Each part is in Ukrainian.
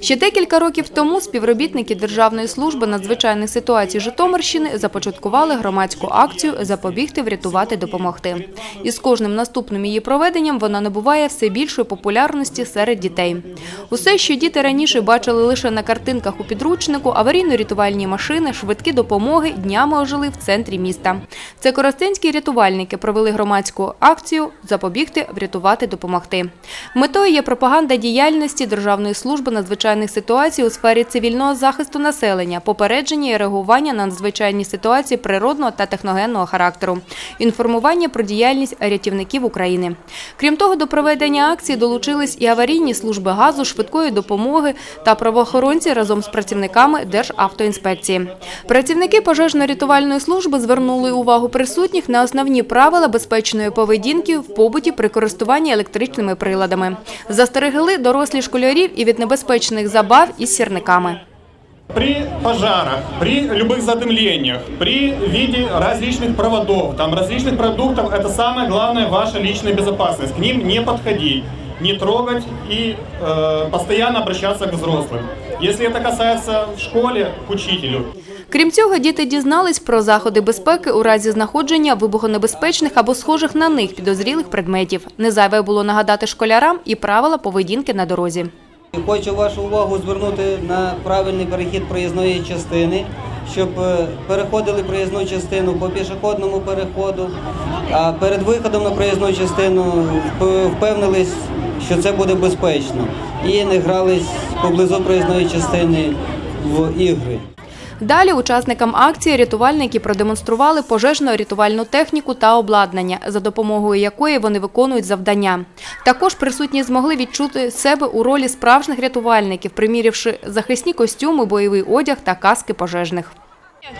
Ще декілька років тому співробітники Державної служби надзвичайних ситуацій Житомирщини започаткували громадську акцію Запобігти, врятувати, допомогти. І з кожним наступним її проведенням вона набуває все більшої популярності серед дітей. Усе, що діти раніше бачили лише на картинках у підручнику, аварійно-рятувальні машини, швидкі допомоги днями ожили в центрі міста. Це коростенські рятувальники провели громадську акцію Запобігти, врятувати, допомогти. Метою є пропаганда діяльності Державної служби надзвичайних ситуацій у сфері цивільного захисту населення, попередження і реагування на надзвичайні ситуації природного та техногенного характеру, інформування про діяльність рятівників України. Крім того, до проведення акції долучились і аварійні служби газу, швидкої допомоги та правоохоронці разом з працівниками Державтоінспекції. Працівники пожежно-рятувальної служби звернули увагу присутніх на основні правила безпечної поведінки в побуті при користуванні електричними приладами. Застерегли дорослі школярів і від небезпечних забав із сірниками. При пожарах, при любых задымлениях, при виде различных проводов, там различных продуктов, это самое главное ваша личная безопасность. К ним не подходить, не трогать и э, постоянно обращаться к взрослым. Если это касается в школе, к учителю. Крім цього, діти дізнались про заходи безпеки у разі знаходження вибухонебезпечних або схожих на них підозрілих предметів. Незайве було нагадати школярам і правила поведінки на дорозі. Хочу вашу увагу звернути на правильний перехід проїзної частини, щоб е, переходили проїзну частину по пішохідному переходу, а перед виходом на проїзну частину впевнились, що це буде безпечно, і не грались поблизу проїзної частини в ігри. Далі учасникам акції рятувальники продемонстрували пожежно-рятувальну техніку та обладнання, за допомогою якої вони виконують завдання. Також присутні змогли відчути себе у ролі справжніх рятувальників, примірявши захисні костюми, бойовий одяг та каски пожежних.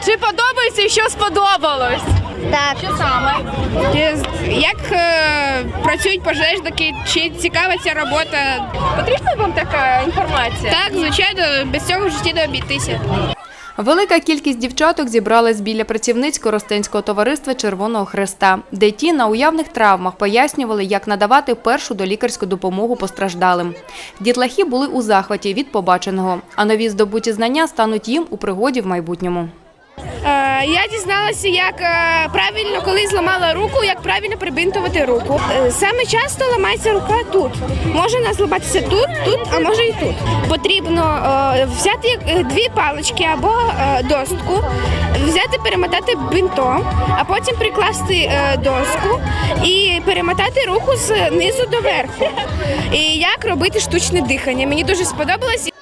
Чи подобається і що сподобалось? Так, Що саме? як е, працюють пожежники, чи цікава ця робота? Потрібна вам така інформація? Так, звичайно, без цього в житті не обійтися. Велика кількість дівчаток зібралась біля працівниць Коростенського товариства Червоного Хреста, де ті на уявних травмах пояснювали, як надавати першу долікарську допомогу постраждалим. Дітлахи були у захваті від побаченого, а нові здобуті знання стануть їм у пригоді в майбутньому. Е, я дізналася, як е, правильно, коли зламала руку, як правильно прибинтувати руку. Е, саме часто ламається рука тут. Може вона зламатися тут, тут, а може і тут. Потрібно взяти дві палички або достку, взяти, перемотати бинтом, а потім прикласти доску і перемотати руку з низу до верху. І як робити штучне дихання. Мені дуже сподобалось.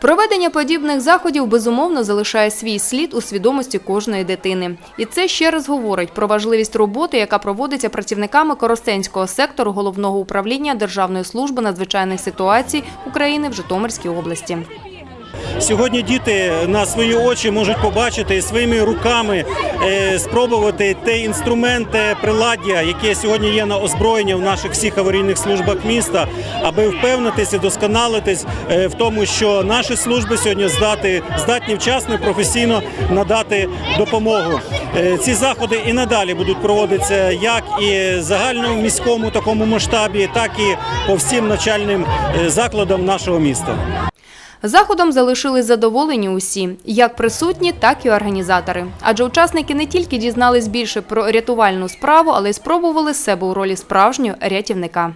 Проведення подібних заходів безумовно залишає свій слід у свідомості кожної дитини. І це ще раз говорить про важливість роботи, яка проводиться працівниками Коростенського сектору головного управління Державної служби надзвичайних ситуацій України в Житомирській області. Сьогодні діти на свої очі можуть побачити своїми руками е, спробувати те інструменти, приладдя, яке сьогодні є на озброєнні в наших всіх аварійних службах міста, аби впевнитись і досконалитись е, в тому, що наші служби сьогодні здати, здатні вчасно професійно надати допомогу. Е, Ці заходи і надалі будуть проводитися як і загальному міському такому масштабі, так і по всім навчальним закладам нашого міста. Заходом залишились задоволені усі, як присутні, так і організатори. Адже учасники не тільки дізнались більше про рятувальну справу, але й спробували себе у ролі справжнього рятівника.